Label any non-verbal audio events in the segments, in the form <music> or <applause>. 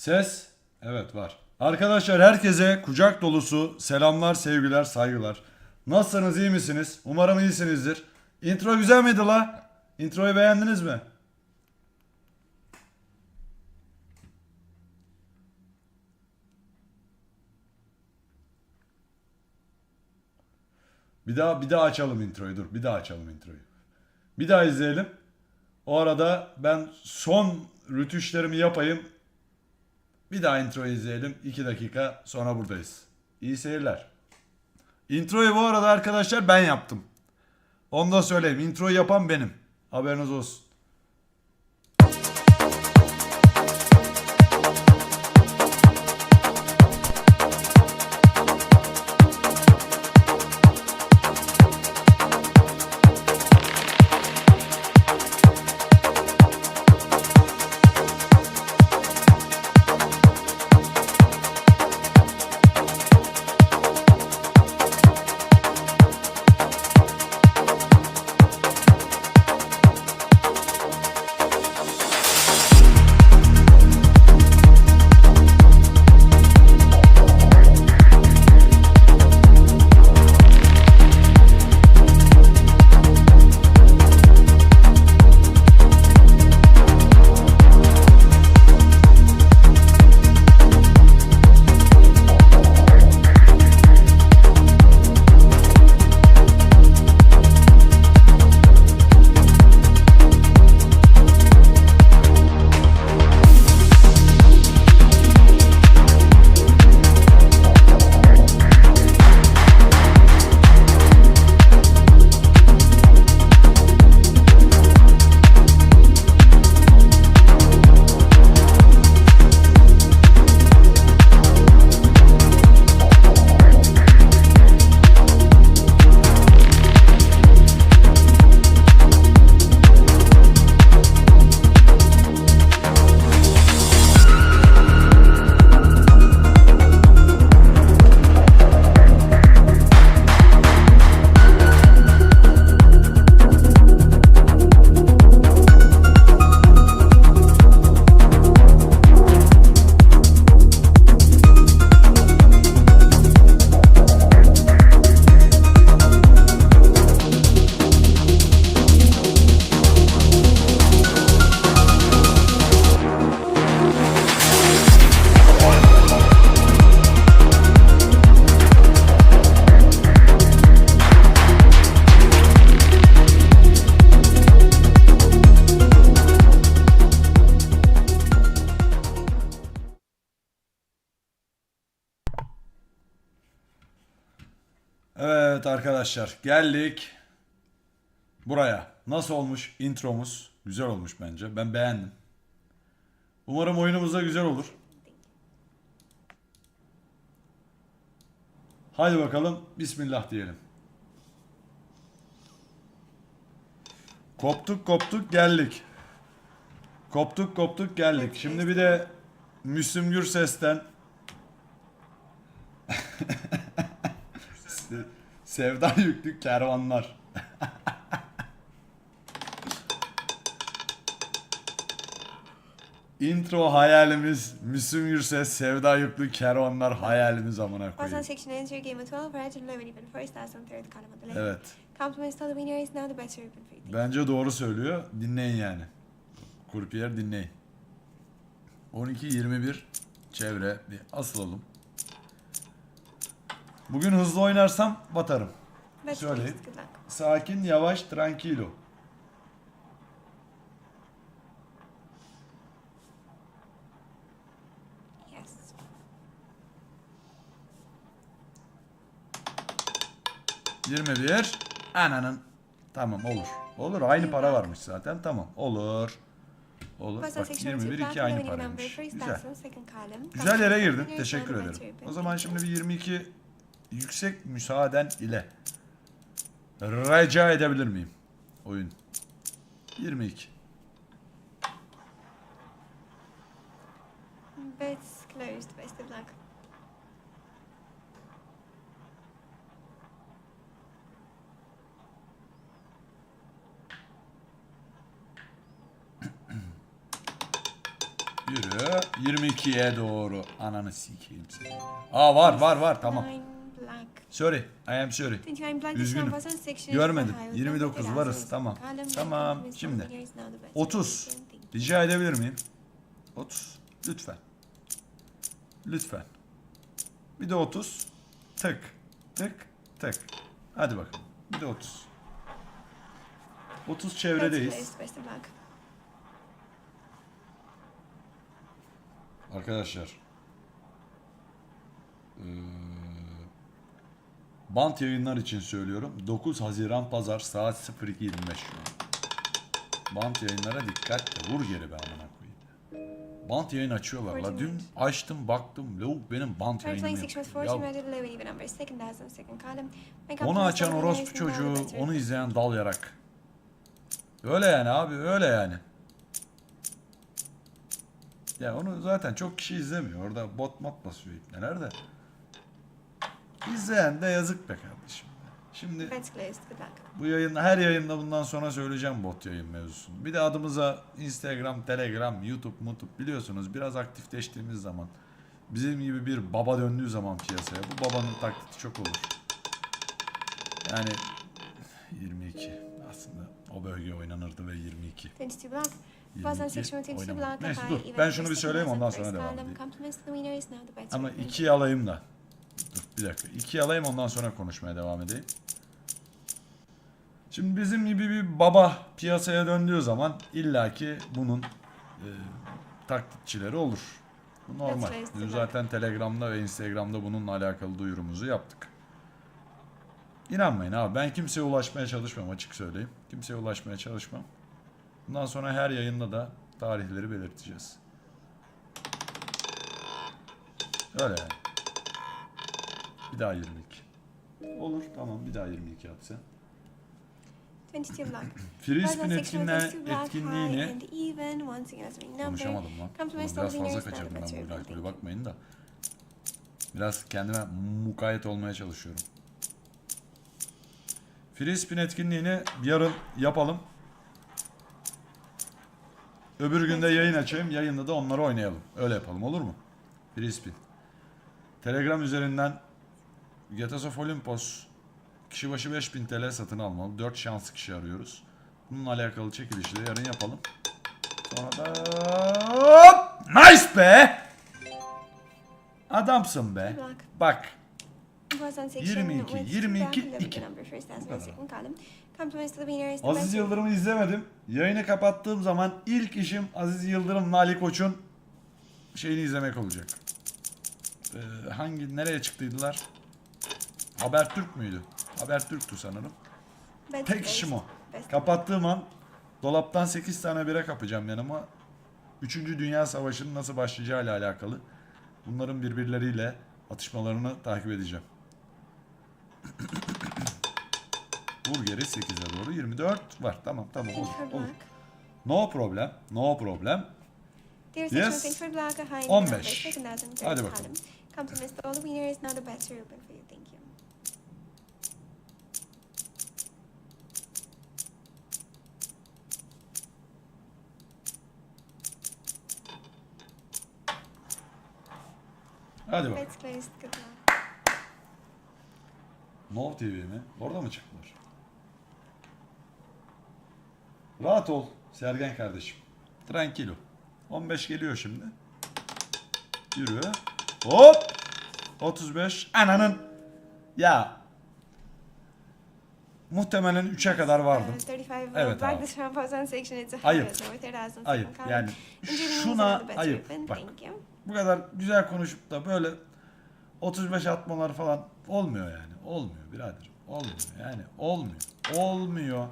Ses? Evet var. Arkadaşlar herkese kucak dolusu selamlar, sevgiler, saygılar. Nasılsınız, iyi misiniz? Umarım iyisinizdir. Intro güzel miydi la? Introyu beğendiniz mi? Bir daha bir daha açalım introyu dur. Bir daha açalım introyu. Bir daha izleyelim. O arada ben son rütüşlerimi yapayım. Bir daha intro izleyelim. 2 dakika sonra buradayız. İyi seyirler. Introyu bu arada arkadaşlar ben yaptım. Onu da söyleyeyim. Introyu yapan benim. Haberiniz olsun. Evet arkadaşlar geldik buraya. Nasıl olmuş intromuz? Güzel olmuş bence. Ben beğendim. Umarım oyunumuz da güzel olur. Hadi bakalım Bismillah diyelim. Koptuk koptuk geldik. Koptuk koptuk geldik. Şimdi bir de Müslüm Gürses'ten Se- <laughs> Sevda yüklü kervanlar. Intro hayalimiz Müslüm Gürses Sevda yüklü kervanlar hayalimiz amına koyayım. section enter game with 12 red and even first as on third column on the left. Evet. Compliments to the winner is now the best. Bence doğru söylüyor. Dinleyin yani. Kurpiyer dinleyin. 12-21 çevre bir asılalım. Bugün hızlı oynarsam batarım. Best Söyle. please, good luck. Sakin, yavaş, tranquilo. Yes. Yirmi bir. Ananın. Tamam olur. Olur aynı para varmış zaten. Tamam olur. Olur. Bak section 21 two 2 black aynı paraymış. Güzel. Güzel yere girdin. Teşekkür ederim. O zaman şimdi bir 22 yüksek müsaaden ile rica edebilir miyim? Oyun. 22. Bets closed. Best of luck. Yürü, 22'ye doğru. Ananı sikeyim seni. Aa var var var tamam. Sorry. I am sorry. 29 black Üzgünüm. Görmedim. High with 29 100,000 varız, tamam. Tamam, şimdi. winner is now the best 30. European team. Rica edebilir miyim? 30. Lütfen. Lütfen. Bir de 30. Tık. Tık. Tık. Hadi bakalım. Bir de 30. 30 Third çevredeyiz. Arkadaşlar. Ee, bant yayınlar için söylüyorum. 9 Haziran Pazar saat 02.25 şu an. Bant yayınlara dikkat vur geri be amına koyayım. Bant yayın açıyorlar la. Dün açtım baktım. Lavuk benim bant yayınımı yapıyor. was 40, Ya, United Low even number second as of second column. When onu açan orospu çocuğu, onu izleyen dal yarak. Öyle yani abi, öyle yani. Ya onu zaten çok kişi izlemiyor. Orada bot mod basıyor neler de. İzleyen de yazık be kardeşim. Şimdi bu yayında her yayında bundan sonra söyleyeceğim bot yayın mevzusunu. Bir de adımıza Instagram, Telegram, YouTube, YouTube biliyorsunuz biraz aktifleştiğimiz zaman bizim gibi bir baba döndüğü zaman piyasaya bu babanın taklidi çok olur. Yani 22 aslında o bölge oynanırdı ve 22. 22 black. Was on 22 section 22 oynamadı. Neyse dur ben şunu bir söyleyeyim ondan sonra devam edeyim. Ama European 2'yi alayım da. Bir dakika. 2'yi alayım ondan sonra konuşmaya devam edeyim. Şimdi bizim gibi bir baba piyasaya döndüğü zaman illaki bunun e, taklitçileri olur. Bu normal. Dün zaten Telegram'da ve Instagram'da bununla alakalı duyurumuzu yaptık. İnanmayın abi ben kimseye ulaşmaya çalışmam açık söyleyeyim. Kimseye ulaşmaya çalışmam. Bundan sonra her yayında da tarihleri belirteceğiz. Öyle yani. Bir daha 22. Olur tamam bir daha 22 yap sen. 22 black. Free Was on spin section etkinliğe, 22 black. High etkinliğini konuşamadım lan. Biraz fazla kaçırdım ben bu alkolü bakmayın da. Biraz kendime mukayyet olmaya çalışıyorum. Free spin etkinliğini yarın yapalım. Öbür günde yayın açayım. Yayında da onları oynayalım. Öyle yapalım olur mu? Free spin. Telegram üzerinden Getas of Olympus kişi başı 5000 TL satın almalı. 4 şanslı kişi arıyoruz. Bununla alakalı çekilişi de yarın yapalım. Sonra da Hop! Nice be! Adamsın be. Bak. Was on section 22, with 22, black, iki. the number first as kadar. well second column. Compliments to the winner is the Aziz best Yıldırım'ı izlemedim. Yayını kapattığım zaman ilk işim Aziz Yıldırım'la Ali Koç'un şeyini izlemek olacak. Ee, hangi nereye çıktıydılar? Habertürk müydü? Habertürk'tü sanırım. Best Tek place, işim o. best Kapattığım an dolaptan 8 tane bira kapacağım yanıma. 3. Dünya Savaşı'nın nasıl başlayacağıyla alakalı. Bunların birbirleriyle atışmalarını takip edeceğim. Vur geri 8'e doğru 24 var. Tamam tamam olur. olur. No problem. No problem. Yes. thanks for black, a high 15. number second as in third Hadi bakalım. to all the winner is now the best European for you. Thank you. Hadi bak. Bets closed, good luck. Nov TV mi? Orada mı çıktılar? Rahat ol Sergen kardeşim. Tranquilo. 15 geliyor şimdi. Yürü. Hop. 35. Ananın. Ya. Muhtemelen 3'e kadar vardım. 35 Evet abi. Ayıp. Ayıp. Yani şuna ayıp. Bak. Bu kadar güzel konuşup da böyle 35 atmalar falan olmuyor yani. Olmuyor birader. Olmuyor yani. Olmuyor. Olmuyor.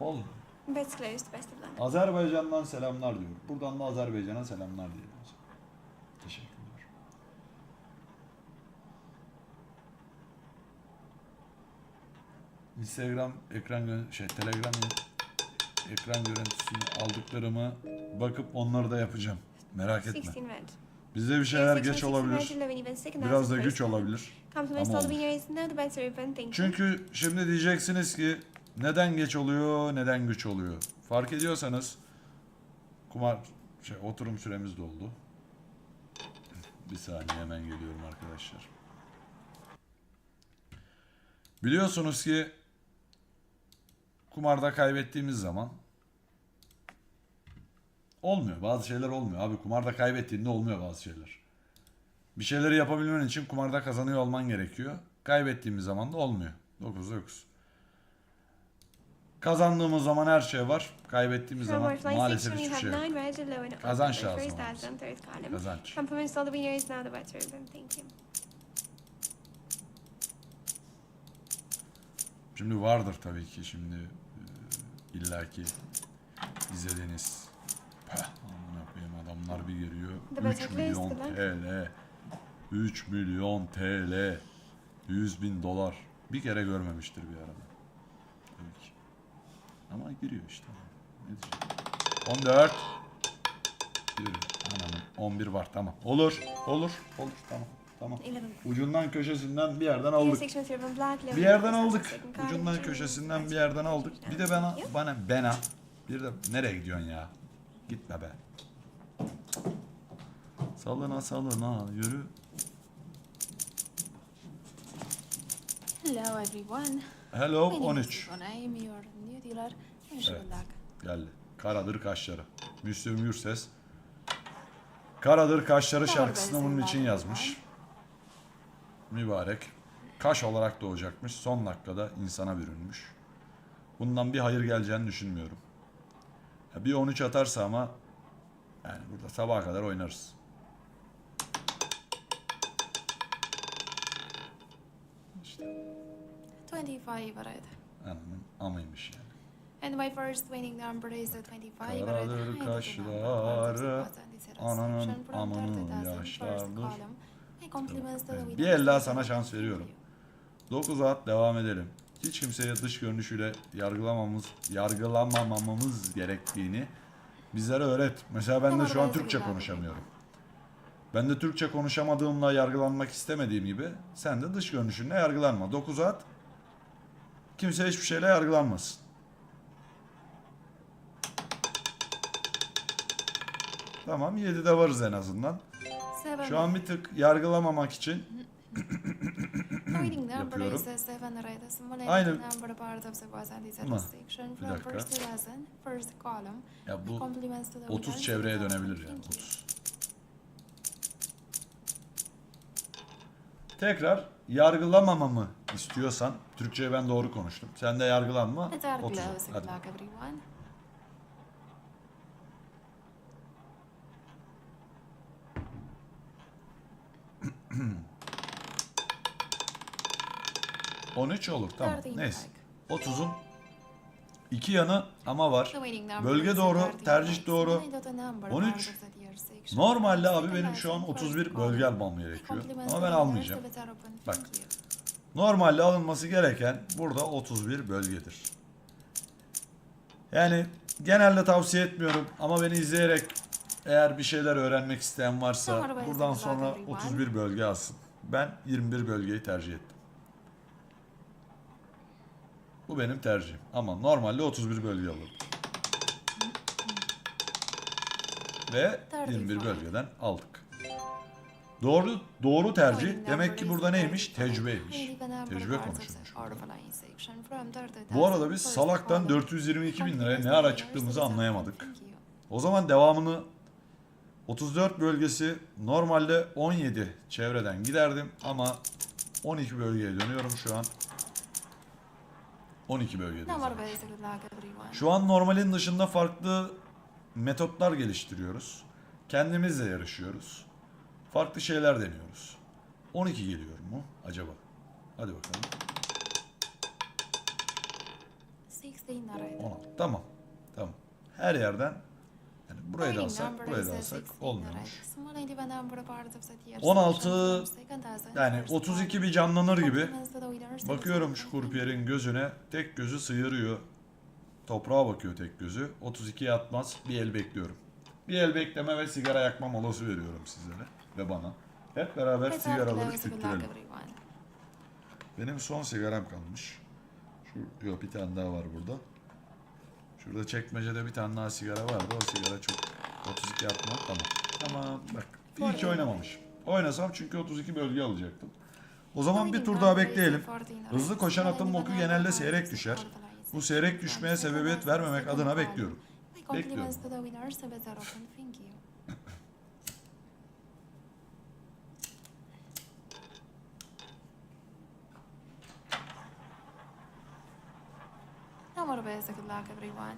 Olmuyor. Best luck. Azerbaycan'dan selamlar diyor. Buradan da Azerbaycan'a selamlar zaman. Teşekkürler. Instagram ekran şey Telegram ekran görüntüsünü aldıklarımı bakıp onları da yapacağım. Merak etme. 16 red. Bizde bir şeyler geç olabilir. Biraz da güç olabilir. Ama olur. Çünkü şimdi diyeceksiniz ki neden geç oluyor, neden güç oluyor? Fark ediyorsanız kumar Şey, oturum süremiz doldu. Bir saniye hemen geliyorum arkadaşlar. Biliyorsunuz ki kumarda kaybettiğimiz zaman olmuyor. Bazı şeyler olmuyor. Abi kumarda kaybettiğinde olmuyor bazı şeyler. Bir şeyleri yapabilmen için kumarda kazanıyor olman gerekiyor. Kaybettiğimiz zaman da olmuyor. 9'da 9. Kazandığımız zaman her şey var. Kaybettiğimiz zaman maalesef hiçbir şey yok. Kazanç lazım. Kazanç. Şimdi vardır tabii ki şimdi e, illaki izlediğiniz amına koyayım adamlar bir geliyor. The 3 better place milyon. TL. 3 milyon TL. 100 bin dolar. Bir kere görmemiştir bir arada. Ama giriyor işte. Ne diyeceğim? 14. Yürü. Ananın 11 var tamam. Olur. Olur. Olur. Tamam. Tamam. Ucundan köşesinden bir yerden aldık. Bir yerden aldık. Ucundan köşesinden bir yerden aldık. Bir de bana bana bana bir de nereye gidiyorsun ya? Gitme be. Salına salına yürü. Hello everyone. Hello My name is 13. Ivana. I am your new dealer. Wish you Evet. luck. Geldi. Karadır kaşları. Müslüm Gürses. Karadır kaşları şarkısını bunun için yazmış. Mübarek. Kaş olarak doğacakmış. Son dakikada insana bürünmüş. Bundan bir hayır geleceğini düşünmüyorum. Ya bir 13 atarsa ama yani burada sabaha kadar oynarız. İşte 25 red. ananın amıymış yani. And my first winning number is a 25 red. Karadır a ananın amını 30,000 first yaşlardır. bir el daha sana şans veriyorum. 9 at devam edelim. Hiç kimseye dış görünüşüyle yargılamamamız gerektiğini bizlere öğret. Mesela ben de şu an Türkçe konuşamıyorum. Ben de Türkçe konuşamadığımla yargılanmak istemediğim gibi sen de dış görünüşünle yargılanma. 9 at. Kimse hiçbir şeyle yargılanmasın. Tamam 7'de varız en azından. Şu an bir tık yargılamamak için <clears throat> yapıyorum. Aynı- number part of the button. This is Ama, bir dakika. first 2000 first column. ya bu compliments to the 30 winners. çevreye dönebilir yani. Thank you. 30. Tekrar yargılamamamı istiyorsan, Türkçeyi ben doğru konuştum. Sen de yargılanma. Let's are 30. close. Good Hadi. 13 olur tamam. Neyse. like. 30'un iki yanı ama var. Bölge doğru, 13 tercih doğru. Small dot number 13. part of the deer section. Normalde abi benim şu an license, 31 first bölge almam gerekiyor. Ama ben almayacağım. Bak. Normalde alınması gereken burada 31 bölgedir. Yani genelde tavsiye etmiyorum ama beni izleyerek eğer bir şeyler öğrenmek isteyen varsa buradan sonra everyone. 31 bölge alsın. Ben 21 bölgeyi tercih ettim. Bu benim tercihim. Ama normalde 31 bölge alırım. Ve 21 bölgeden aldık. Doğru doğru tercih demek ki burada neymiş? Tecrübeymiş. Tecrübe konuşulmuş. Bu arada biz salaktan 422 bin liraya ne ara çıktığımızı anlayamadık. O zaman devamını 34 bölgesi normalde 17 çevreden giderdim ama 12 bölgeye dönüyorum şu an. 12 bölgede. Şu an normalin dışında farklı metotlar geliştiriyoruz. Kendimizle yarışıyoruz. Farklı şeyler deniyoruz. 12 geliyor mu acaba? Hadi bakalım. 16. Tamam. Tamam. Her yerden burayı da alsak, burayı da alsak olmuyormuş. 16 Yani 32 bir canlanır gibi. Bakıyorum şu kurpiyerin gözüne. Tek gözü sıyırıyor. Toprağa bakıyor tek gözü. 32'ye atmaz. Bir el bekliyorum. Bir el bekleme ve sigara yakma molası veriyorum sizlere ve bana. Hep beraber sigaraları tüttürelim. Benim son sigaram kalmış. Şu yok bir tane daha var burada. Şurada çekmecede bir tane daha sigara vardı. O sigara çok 32 atma. Tamam. Tamam. Bak. İyi ki oynamamışım. Oynasam çünkü 32 bölge alacaktım. O zaman bir tur daha bekleyelim. Hızlı koşan atın boku genelde seyrek düşer. Bu seyrek düşmeye sebebiyet vermemek adına bekliyorum. Bekliyorum. Number best good luck everyone.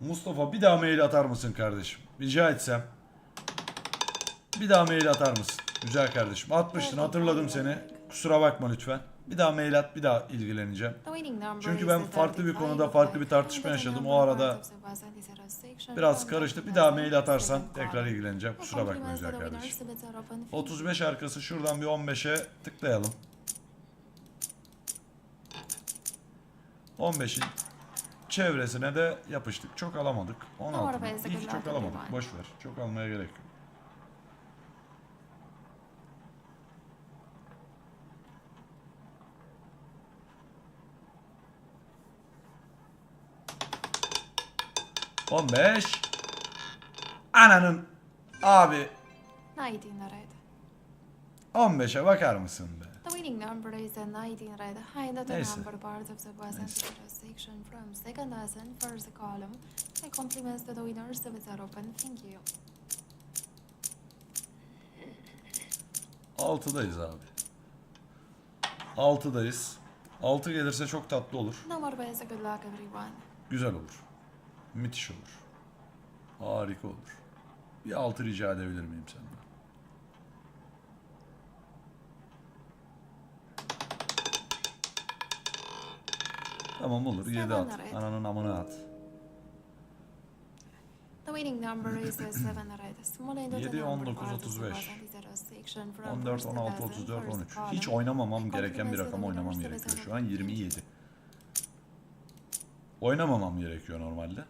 Mustafa bir daha mail atar mısın kardeşim? Rica etsem. Bir daha mail atar mısın? Güzel kardeşim. Atmıştın hatırladım seni. Kusura bakma lütfen. Bir daha mail at bir daha ilgileneceğim. Çünkü ben farklı bir konuda farklı bir tartışma yaşadım. O arada Biraz karıştı. Bir daha mail atarsan tekrar ilgileneceğim. Kusura bakma güzel kardeşim. 35 arkası şuradan bir 15'e tıklayalım. 15'in çevresine de yapıştık. Çok alamadık. 16. İyi ki çok alamadık. Boş ver. Çok almaya gerek yok. On beş. Ananın abi 19 red. 15'e bakar mısın be? The winning number is a 19 red. Find the Neyse. number part of the present section from second lesson, first column. My compliments to the winners of the open. Thank you. 6'dayız abi. 6'dayız. 6 gelirse çok tatlı olur. Number best good luck everyone. Güzel olur. Müthiş olur. Harika olur. Bir 6 rica edebilir miyim senden? Tamam olur. 7 at. Ananın amına at. The winning number is a 7 red. Small end of the Yedi, number 19, part of the 35. present is a section from 14, first 16, lesson, 34, first 13. column. Hiç oynamamam gereken bir rakam oynamam gerekiyor. Şu an open. 27. Oynamamam gerekiyor normalde.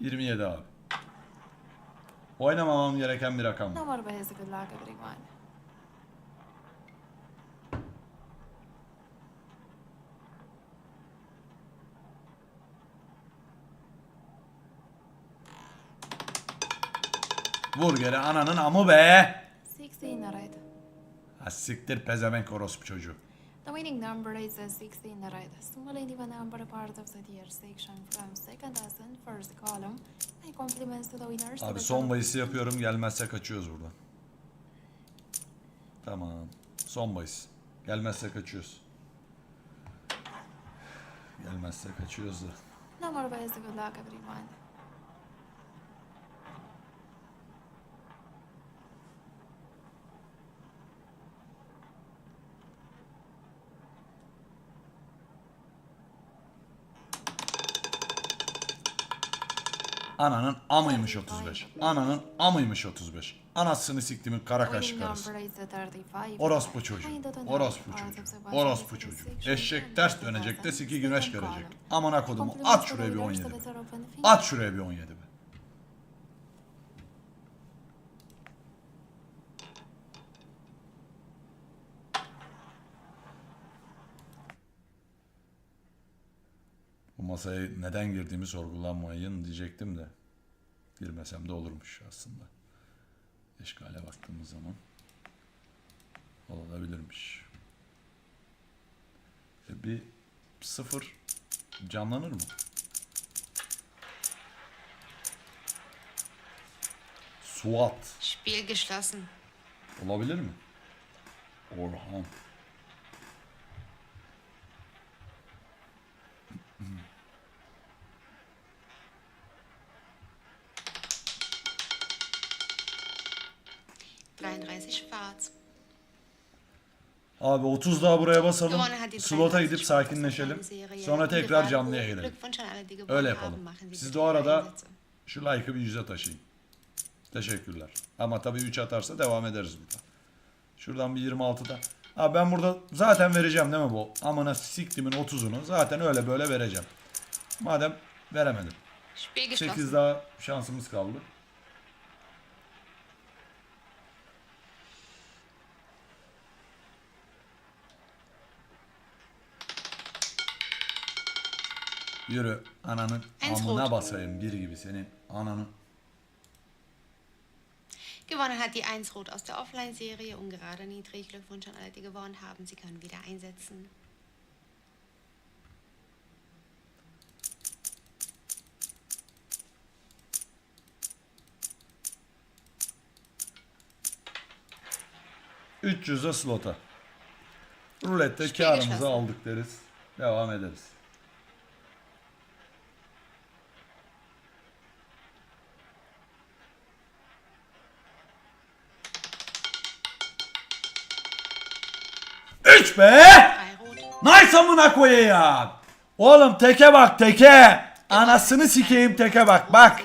27 abi. Oynamamam gereken bir rakam. bu. Number best good luck everyone. Vur geri ananın amı be. 16 red. Ha siktir pezevenk orospu çocuğu. The winning number is a 16 red. And even number part of the tier section from second lesson, first column. My compliments to the winners. Abi the son bahisi yapıyorum gelmezse kaçıyoruz buradan. Tamam. Son bahis. Gelmezse kaçıyoruz. Gelmezse kaçıyoruz da. Number best good luck everyone. Ananın amıymış 35. Ananın amıymış 35. Anasını siktimin kara winning karısı. number is a 35 Orospu çocuğu. Orospu çocuğu. Orospu çocuğu. Eşek ters dönecek de siki güneş görecek. Amına kodumu at şuraya bir winners 17 of be. At şuraya bir 17 be. Masaya neden girdiğimi sorgulanmayın diyecektim de. Girmesem de olurmuş aslında. Eşkale baktığımız zaman olabilirmiş. E bir sıfır canlanır mı? Suat Spiel geschlossen. olabilir mi? Orhan. Abi 30 daha buraya basalım. Slota 33 gidip sakinleşelim. Sonra tekrar canlıya gewonnen Öyle yapalım. Siz de o arada şu like'ı bir yüze taşıyın. Teşekkürler. Ama tabii 3 atarsa devam ederiz burada. Şuradan bir 26'da. Abi ben burada zaten vereceğim değil mi bu? Amına siktimin 30'unu. Zaten öyle böyle vereceğim. Madem veremedim. Spiel geschlossen. 8 daha şansımız kaldı. Yürü ananın amına basayım bir gibi senin ananın. Gewonnen hat die 1 Rot aus der Offline-Serie. Ungerade niedrig. Glückwunsch an alle, die gewonnen haben. Sie können wieder einsetzen. Hı. 300'e slota. Rulette karımızı aldık deriz. Devam ederiz. Üç be! 3 Rot. Nice amına koyayım. Oğlum teke bak teke. Anasını sikeyim teke bak bak.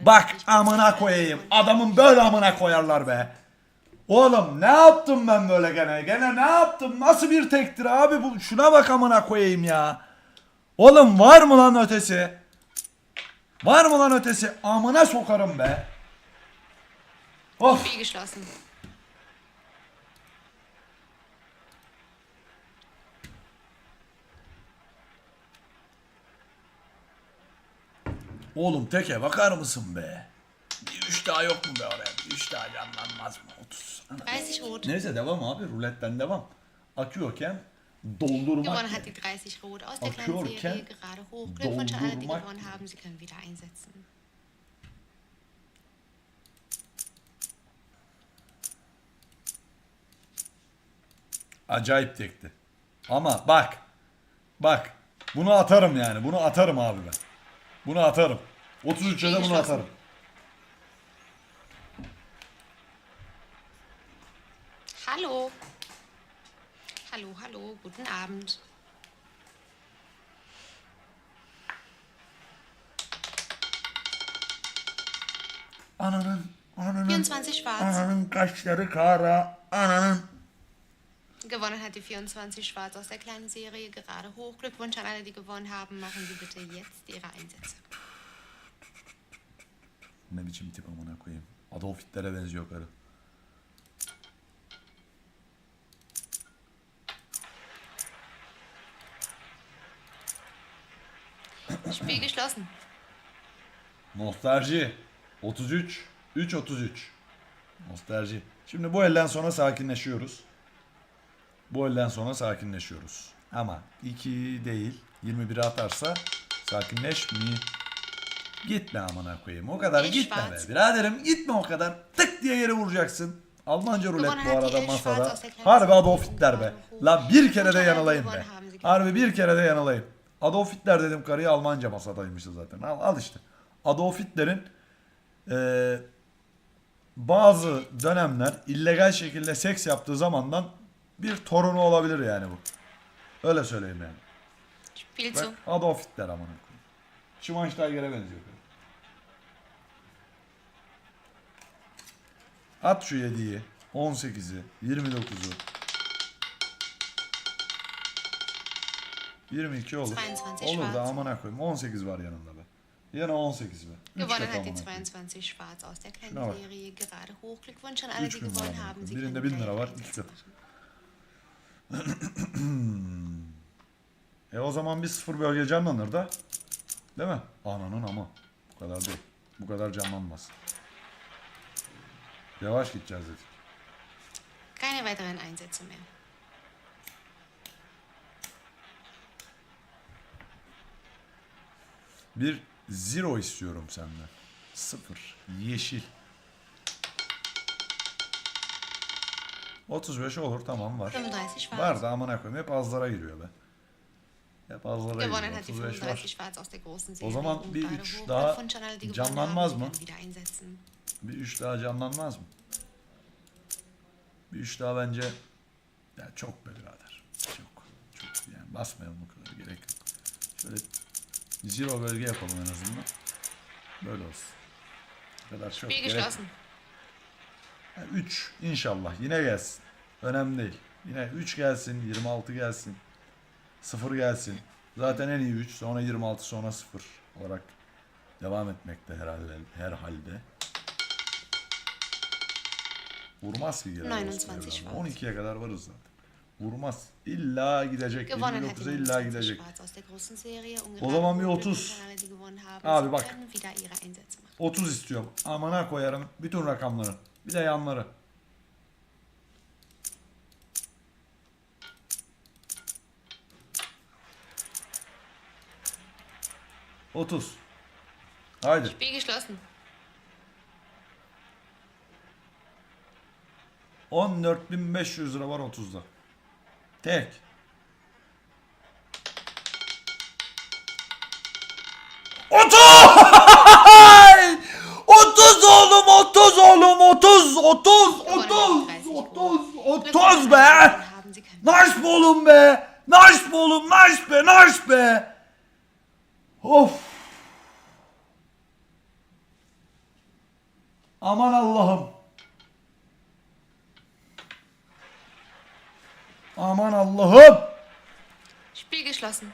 Bak amına koyayım. Adamın böyle amına koyarlar be. Oğlum ne yaptım ben böyle gene? Gene ne yaptım? Nasıl bir tektir abi bu? Şuna bak amına koyayım ya. Oğlum var mı lan ötesi? Var mı lan ötesi? Amına sokarım be. Of. Oğlum teke bakar mısın be? Bir üç daha yok mu be oraya? Bir üç daha canlanmaz mı? 30. Ana. 30 Rot. Neyse devam abi. Ruletten devam. Akıyorken doldurmak. Gewonnen ne? hat die 30 Rot aus der Ach, kleinen Jürgen. Serie gerade hoch. Glückwunsch an alle, die Doldurmak. gewonnen haben. Sie können wieder einsetzen. Acayip tekti. Ama bak. Bak. Bunu atarım yani. Bunu atarım abi ben. Bunu atarım. 33'e de bunu atarım. Hallo. Hallo, hallo. Guten Abend. Ananın. Ananın. 24 Schwarz. Ananın kaşları kara. Ananın. Gewonnen hat die 24 Schwarz aus der kleinen Serie gerade hoch. Glückwunsch an alle, die gewonnen haben. Machen Sie bitte jetzt Ihre Einsätze. Ne biçim tip amına koyayım. Adolf Hitler'e benziyor karı. Spiel geschlossen. Nostalji. 33. 3 33. Nostalji. Şimdi bu elden sonra sakinleşiyoruz. Bu elden sonra sakinleşiyoruz. Ama 2 değil 21'e atarsa sakinleş mi? Gitme amına koyayım. O kadar Beş gitme be. Biraderim gitme o kadar. Tık diye yere vuracaksın. Almanca rulet bu arada masada. Harbi Adolf Hitler be. La bir kere de yanılayım be. Harbi bir kere de yanılayım. Adolf Hitler dedim karıya Almanca masadaymıştı zaten. Al, al işte. Adolf Hitler'in eee, bazı dönemler illegal şekilde seks yaptığı zamandan bir torunu olabilir yani bu. Öyle söyleyeyim yani. Zu. Adolf Hitler amına koyayım. Schweinsteiger'e benziyor. At şu 7'yi, 18'i, 29'u. 22 olur. 22 Olur da amına koyayım. 18 var yanında be. Yine 18 be. Gewonnen hat die amına koyayım. 22 Schwarz aus der kleinen. Serie gerade hoch. Glückwunsch an alle, die gewonnen haben. Birinde können 1000 wieder lira var. iki Einsätze katı. E o zaman bir sıfır bölge canlanır da. Değil mi? Ananın ama. Bu kadar değil. Bu kadar canlanmaz. Yavaş gideceğiz dedik. Keine weiteren Einsätze mehr. Bir zero istiyorum senden. Sıfır. Yeşil. 35 olur tamam var. 35. Var da amına koyayım hep azlara giriyor be. Hep azlara Gewonnen giriyor. hat die 35 35 var. Schwarz aus der großen O zaman bir gerade üç hoch. daha canlanmaz mı? Bir 3 daha canlanmaz mı? Bir 3 daha bence ya çok be birader. Çok. Çok yani basmayalım bu kadar gerek yok. Şöyle zero bölge yapalım en azından. Böyle olsun. Bu kadar çok Spiel gerek yok. Geschlossen. 3 inşallah yine gelsin. Önemli değil. Yine 3 gelsin, 26 gelsin. 0 gelsin. Zaten en iyi 3, sonra 26, sonra 0 olarak devam etmekte herhalde herhalde. Vurmaz ki geri. 29 orası Schwarz. evladım. 12'ye kadar varız zaten. Vurmaz. İlla gidecek. Gewonnen hat die 59'a Nummer illa 20 gidecek. O zaman bir Hochglück 30. und Kanadier, die gewonnen haben, Abi bak. können wieder ihre Einsätze machen. 30 istiyorum. Amına koyarım bütün rakamları. Bir de yanları. Otuz. Haydi. Spiel geschlossen. 14.500 lira var 30'da. Tek. Otuz! 30 30 30 30 30 be. Nice oğlum be. Nice oğlum nice be nice be. Of. Aman Allah'ım. Aman Allah'ım. Spiel geschlossen.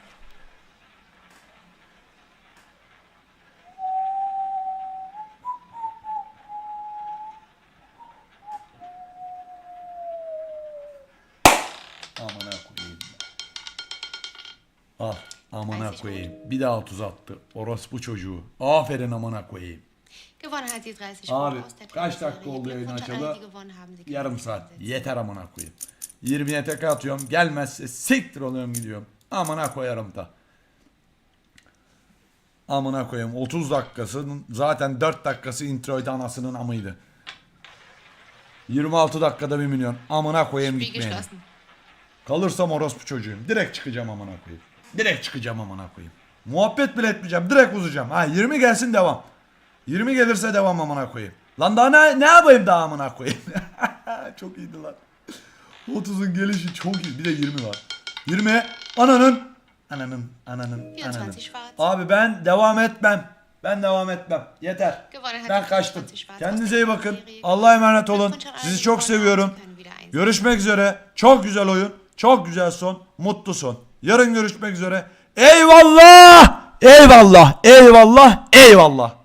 Amına koyayım. Bir daha 30 attı. Orospu çocuğu. Aferin amına koyayım. Gewonnen hat die 30 Abi, kaç dakika oldu yayın açalı? Yarım saat. Yeter amına koyayım. 20'ye tek atıyorum. Gelmezse siktir oluyorum gidiyorum. Amına koyarım da. Amına koyayım. 30 dakikasının zaten 4 dakikası introydu anasının amıydı. 26 dakikada 1 milyon. Amına koyayım geschlossen. Kalırsam orospu çocuğuyum. Direkt çıkacağım amına koyayım. Direkt çıkacağım amına koyayım. Muhabbet bile etmeyeceğim. Direkt uzayacağım. Ha 20 gelsin devam. 20 gelirse devam amına koyayım. Lan daha ne, ne yapayım daha amına koyayım. <laughs> çok iyiydi lan. 30'un gelişi çok iyi. Bir de 20 var. 20 ananın ananın ananın 24 ananın. Abi ben devam etmem. Ben devam etmem. Yeter. Ben kaçtım. 24 Schwarz aus Kendinize iyi bakın. Allah'a emanet olun. Sizi çok seviyorum. Görüşmek üzere. Çok güzel oyun. Çok güzel son. Mutlu son. Yarın görüşmek üzere. Eyvallah. Eyvallah. Eyvallah. Eyvallah.